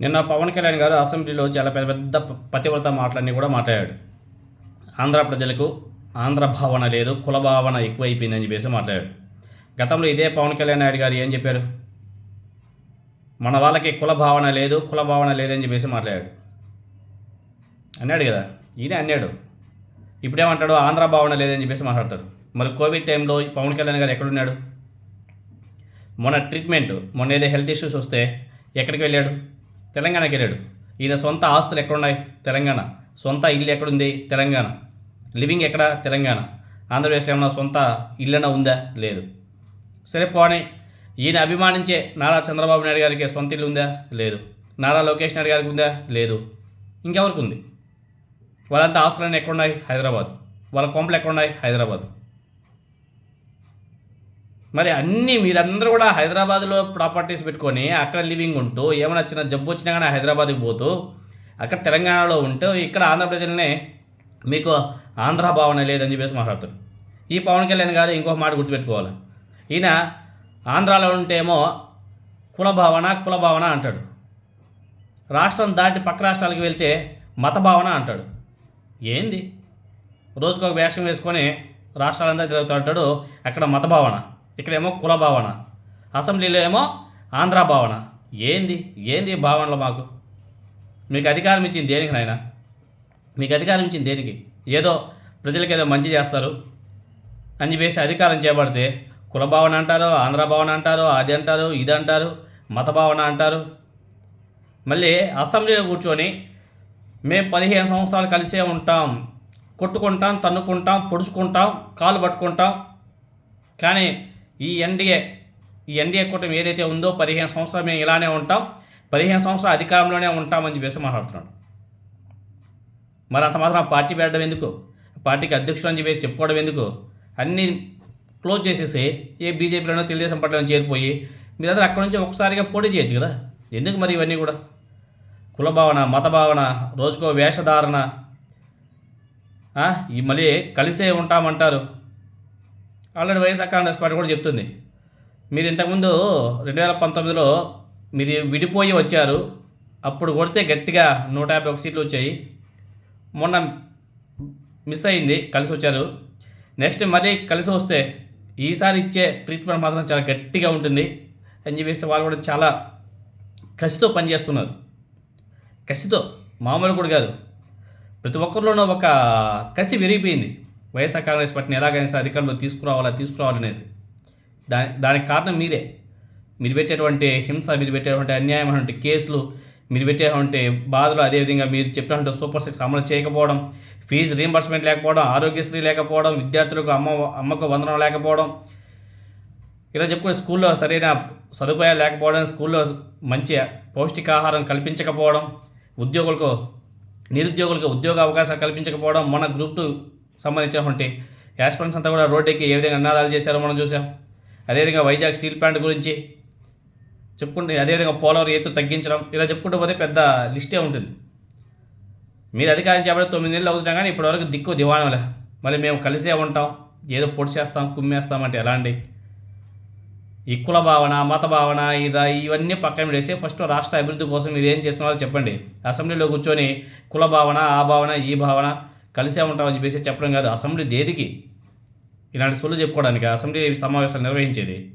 నిన్న పవన్ కళ్యాణ్ గారు అసెంబ్లీలో చాలా పెద్ద పెద్ద పతివ్రత మాటలన్నీ కూడా మాట్లాడాడు. ఆంధ్ర ప్రజలకు ఆంధ్ర భావన లేదు కుల భావన ఎక్కువైపోయిందని చెప్పేసి మాట్లాడాడు. గతంలో ఇదే పవన్ కళ్యాణ్ నాయుడు గారు ఏం చెప్పారు? మన వాళ్ళకి కుల భావన లేదు కుల భావన లేదని చెప్పేసి మాట్లాడాడు. అన్నాడు కదా ఈయన అన్నాడు. ఇప్పుడేమంటాడు? ఆంధ్ర భావన లేదని చెప్పేసి మాట్లాడతాడు. మరి కోవిడ్ టైంలో పవన్ కళ్యాణ్ గారు ఎక్కడున్నాడు? మొన్న ట్రీట్మెంట్ మొన్న ఏదో హెల్త్ ఇష్యూస్ వస్తే ఎక్కడికి వెళ్ళాడు? తెలంగాణకి వెళ్ళాడు. ఈయన సొంత ఆస్తులు ఎక్కడున్నాయి? తెలంగాణ. సొంత ఇల్లు ఎక్కడుంది? తెలంగాణ. లివింగ్ ఎక్కడ? తెలంగాణ. ఆంధ్రప్రదేశ్లో ఏమైనా సొంత ఇల్లన ఉందా? లేదు. సరే పోనీ. ఈయన అభిమానించే నారా చంద్రబాబు నాయుడు గారికి సొంత ఇల్లు ఉందా? లేదు. నారా లోకేష్ నాయుడు గారికి ఉందా? లేదు. ఇంకెవరికి ఉంది? వాళ్ళంతా ఆస్తులన్నీ ఎక్కడున్నాయి? హైదరాబాద్. వాళ్ళ కొంపలు ఎక్కడున్నాయి? హైదరాబాద్. మరి అన్నీ మీరందరూ కూడా హైదరాబాద్లో ప్రాపర్టీస్ పెట్టుకొని అక్కడ లివింగ్ ఉంటూ ఏమైనా వచ్చినా జబ్బు వచ్చినా కానీ హైదరాబాద్కి పోతూ అక్కడ తెలంగాణలో ఉంటూ ఇక్కడ ఆంధ్రప్రదేశ్లోనే మీకు ఆంధ్ర భావన లేదని చెప్పేసి మాట్లాడుతారు ఈ పవన్ కళ్యాణ్ గారు ఇంకొక మాట గుర్తుపెట్టుకోవాలి. ఈయన ఆంధ్రాలో ఉంటేమో కుల భావన కుల భావన అంటాడు. రాష్ట్రం దాటి పక్క రాష్ట్రాలకు వెళ్తే మత భావన అంటాడు. ఏంది? రోజుకొక వేషం వేసుకొని రాష్ట్రాలంతా తిరుగుతూ ఉంటాడు అక్కడ మత భావన. ఇక్కడేమో కుల భావన అసెంబ్లీలో ఏమో ఆంధ్ర భావన. ఏంది? ఏంది భావనలు మాకు? మీకు అధికారం ఇచ్చింది దేనికి నాయన? మీకు అధికారం ఇచ్చింది దేనికి? ఏదో ప్రజలకు ఏదో మంచి చేస్తారు. అని చెప్పేసి అధికారం చేపడితే కుల భావన అంటారు ఆంధ్ర భావన అంటారు అది అంటారు ఇది అంటారు మత భావన అంటారు. మళ్ళీ అసెంబ్లీలో కూర్చొని మేము పదిహేను సంవత్సరాలు కలిసే ఉంటాం కొట్టుకుంటాం తన్నుకుంటాం పొడుచుకుంటాం కాలు పట్టుకుంటాం. కానీ ఈ ఎన్డీఏ ఈ ఎన్డీఏ కూటమి ఏదైతే ఉందో పదిహేను సంవత్సరాలు మేము ఇలానే ఉంటాం. పదిహేను సంవత్సరాలు అధికారంలోనే ఉంటామని చెప్పేసి మాట్లాడుతున్నాడు. మరి అంత మాత్రం పార్టీ పెట్టడం ఎందుకు? పార్టీకి అధ్యక్షుడు అని చెప్పేసి చెప్పుకోవడం ఎందుకు? అన్నీ క్లోజ్ చేసేసి ఏ బీజేపీలోనో తెలుగుదేశం పార్టీలో చేరిపోయి మీరందరూ అక్కడ నుంచి ఒకసారిగా పోటీ చేయొచ్చు కదా? ఎందుకు మరి ఇవన్నీ కూడా? కులభావన మతభావన మత భావన రోజుకో వేషధారణ ఈ మళ్ళీ కలిసే ఉంటామంటారు. ఆల్రెడీ వైఎస్ఆర్ కాంగ్రెస్ పార్టీ కూడా చెప్తుంది. మీరు ఇంతకుముందు రెండు వేల పంతొమ్మిదిలో మీరు విడిపోయి వచ్చారు. అప్పుడు కొడితే గట్టిగా నూట యాభై ఒక సీట్లు వచ్చాయి. మొన్న మిస్ అయింది కలిసి వచ్చారు. నెక్స్ట్ మరీ కలిసి వస్తే ఈసారి ఇచ్చే ట్రీట్మెంట్ మాత్రం చాలా గట్టిగా ఉంటుంది అని చెప్పేసి వాళ్ళు కూడా చాలా కసితో పనిచేస్తున్నారు. కసితో మామూలు కూడా కాదు. ప్రతి ఒక్కరిలోనూ ఒక కసి విరిగిపోయింది. వైఎస్ఆర్ కాంగ్రెస్ పార్టీని ఎలాగైనా సరే అధికారంలో తీసుకురావాలా తీసుకురావాలనేసి. దాని దానికి కారణం మీరే. మీరు పెట్టేటువంటి హింస మీరు పెట్టేటువంటి అన్యాయమైనటువంటి కేసులు మీరు పెట్టేటువంటి బాధలు అదేవిధంగా మీరు చెప్పినటువంటి సూపర్ సిక్స్ అమలు చేయకపోవడం ఫీజు రీంబర్స్మెంట్ లేకపోవడం ఆరోగ్యశ్రీ లేకపోవడం విద్యార్థులకు అమ్మ అమ్మకు వందనం లేకపోవడం ఇలా చెప్పుకునే స్కూల్లో సరైన సదుపాయాలు లేకపోవడం స్కూల్లో మంచి పౌష్టికాహారం కల్పించకపోవడం ఉద్యోగులకు నిరుద్యోగులకు ఉద్యోగ అవకాశాలు కల్పించకపోవడం మన గ్రూప్ టూ సంబంధించినటువంటి యాస్పిరెంట్స్ అంతా కూడా రోడ్డుకి ఏ విధంగా నినాదాలు చేశారో మనం చూసాం. అదేవిధంగా వైజాగ్ స్టీల్ ప్లాంట్ గురించి చెప్పుకుంటే అదేవిధంగా పోలవరం ఎత్తు తగ్గించడం ఇలా చెప్పుకుంటూ పోతే పెద్ద లిస్టే ఉంటుంది. మీరు అధికారం చేపట్టి తొమ్మిది నెలలు అవుతున్నా కానీ ఇప్పటివరకు దిక్కు దివాణంలే మళ్ళీ మేము కలిసే ఉంటాం ఏదో పొడి చేస్తాం కుమ్మేస్తాం అంటే ఎలా అండి? ఈ కుల భావన మత భావన ఇలా ఇవన్నీ పక్కన పెడేసి ఫస్ట్ రాష్ట్ర అభివృద్ధి కోసం మీరు ఏం చేస్తున్నారో చెప్పండి. అసెంబ్లీలో కూర్చొని కుల భావన ఆ భావన ఈ భావన కలిసే ఉంటామని చెప్పేసి చెప్పడం కాదు. అసెంబ్లీ దేనికి? ఇలాంటి సొల్లు చెప్పుకోవడానికి అసెంబ్లీ సమావేశాలు నిర్వహించేది?